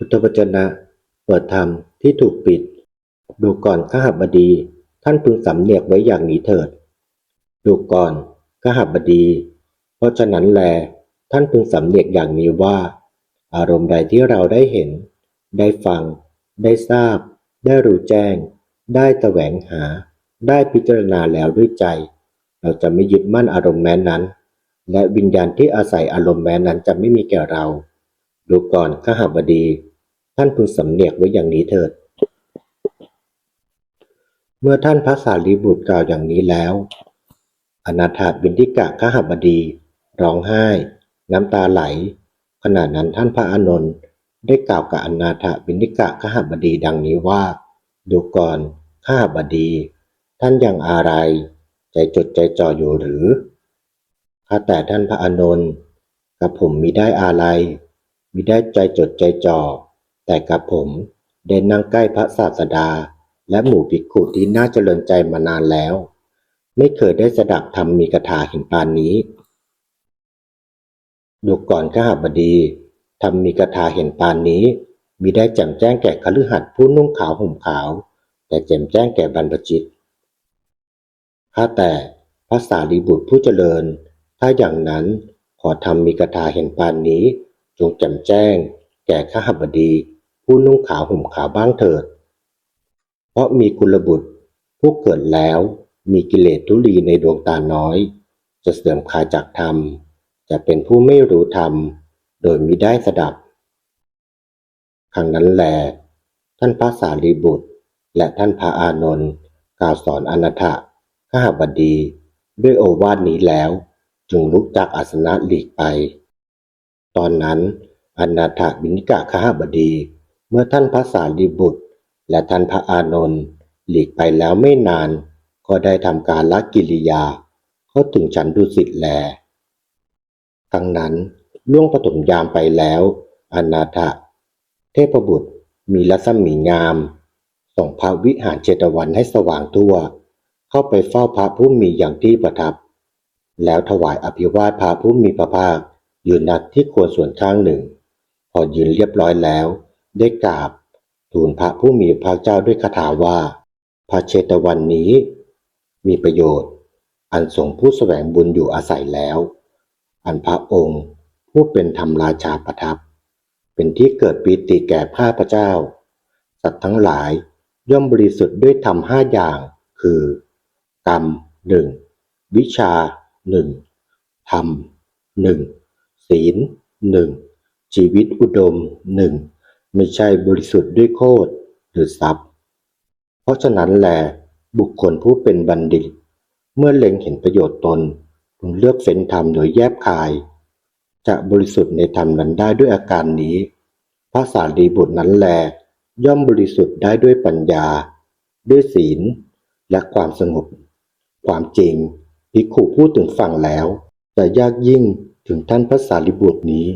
พุทธวจนะ เปิดธรรมที่ถูกปิด ดูก่อนขหบดี ท่านพึงสำเนียกไว้อย่างนี้เถิด ดูก่อนขหบดี เพราะฉะนั้นแล ท่านพึงสำเนียกอย่างนี้ว่า อารมณ์ใดที่เราได้เห็น ได้ฟัง ได้ทราบ ได้รู้แจ้ง ได้แสวงหา ได้พิจารณาแล้วด้วยใจ เราจะไม่ยึดมั่นอารมณ์แม้นั้น และวิญญาณที่อาศัยอารมณ์แม้นั้นจะไม่มีแก่เราดูก่อนขหบดี ท่านพึงสำเนียกไว้อย่างนี้เถิด เมื่อท่านพระสารีบุตรกล่าวอย่างนี้แล้ว อนาถาบินทิกะขหบดีร้องไห้ น้ำตาไหล ขณะนั้นท่านพระอานนท์ได้กล่าวกับอนาถบินทิกะขหบดีดังนี้ว่า ดูก่อนขหบดี ท่านยังอะไร ใจจดใจจ่ออยู่หรือข้าแต่ท่านพระอานนท์กับผมมิได้อะไรมิได้ใจจดใจจ่อ แต่กับผมได้นั่งใกล้พระศาสดา และหมู่ภิกขุที่น่าเจริญใจมานานแล้ว ไม่เคยได้สดับธรรมมีกถาเห็นปานนี้ ดูก่อนขหบดีทำมีกถาเห็นปานนี้มิได้แจ่มแจ้งแก่คฤหัสถ์ผู้นุ่งขาวห่มขาว แต่แจ่มแจ้งแก่บรรพชิตข้าแต่พระสารีบุตรผู้เจริญ ถ้าอย่างนั้นขอทำมีกถาเห็นปานนี้ จงแจ่มแจ้ง แก่ข้าบดี ผู้นุ่งขาวห่มขาวบ้างเถิด เพราะมีกุลบุตร ผู้เกิดแล้วมีกิเลสทุลีในดวงตาน้อย จะเสื่อมคาจากธรรม จะเป็นผู้ไม่รู้ธรรม โดยมิได้สดับครั้งนั้นแล ท่านพระสารีบุตร และท่านพระอานนท์กล่าวสอนอนาถข้าบดี ด้วยโอวาทนี้แล้ว จึงลุกจากอาสนะหลีกไป ตอนนั้นอนาถบินิกะข้าบดี เมื่อท่านพระสารีบุตร และท่านพระอานนท์หลีกไปแล้วไม่นาน ก็ได้ทำการละกิริยา เข้าถึงฉันดุสิตแลครั้งนั้นล่วงปฐมยามไปแล้วอนาถเทพบุตรมีรัศมีงาม ส่งพระวิหารเจตวันให้สว่างทั่ว เข้าไปเฝ้าพระผู้มีอย่างที่ประทับ แล้วถวายอภิวาทพระผู้มีพระภาคยืนนัดที่ควรส่วนข้างหนึ่ง พอยืนเรียบร้อยแล้ว ได้กราบทูลพระผู้มีพระเจ้าด้วยคาถาว่า พระเชตวันนี้ มีประโยชน์ อันทรงผู้สแสวงบุญอยู่อาศัยแล้ว อันพระองค์ผู้เป็นธรรมราชาประทับ เป็นที่เกิดปีติแก่ข้าพระเจ้า สัตว์ทั้งหลายย่อมบริสุทธิ์ด้วยธรรมห้าอย่าง คือ กรรมหนึ่งวิชาหนึ่งธรรมหนึ่งศีลหนึ่งชีวิตอุดมหนึ่ง ไม่ใช่บริสุทธิ์ด้วยโคตรหรือทรัพย์ เพราะฉะนั้นแลบุคคลผู้เป็นบัณฑิต เมื่อเล็งเห็นประโยชน์ตนพึงเลือกเฟ้นธรรมโดยแยบคาย จะบริสุทธิ์ในธรรมนั้นได้ด้วยอาการนี้ พระสารีบุตรนั้นแล ย่อมบริสุทธิ์ได้ด้วยปัญญา ด้วยศีล และความสงบ ความจริงภิกขุพูดถึงฝั่งแล้วแต่ยากยิ่งถึงท่านพระสารีบุตรนี้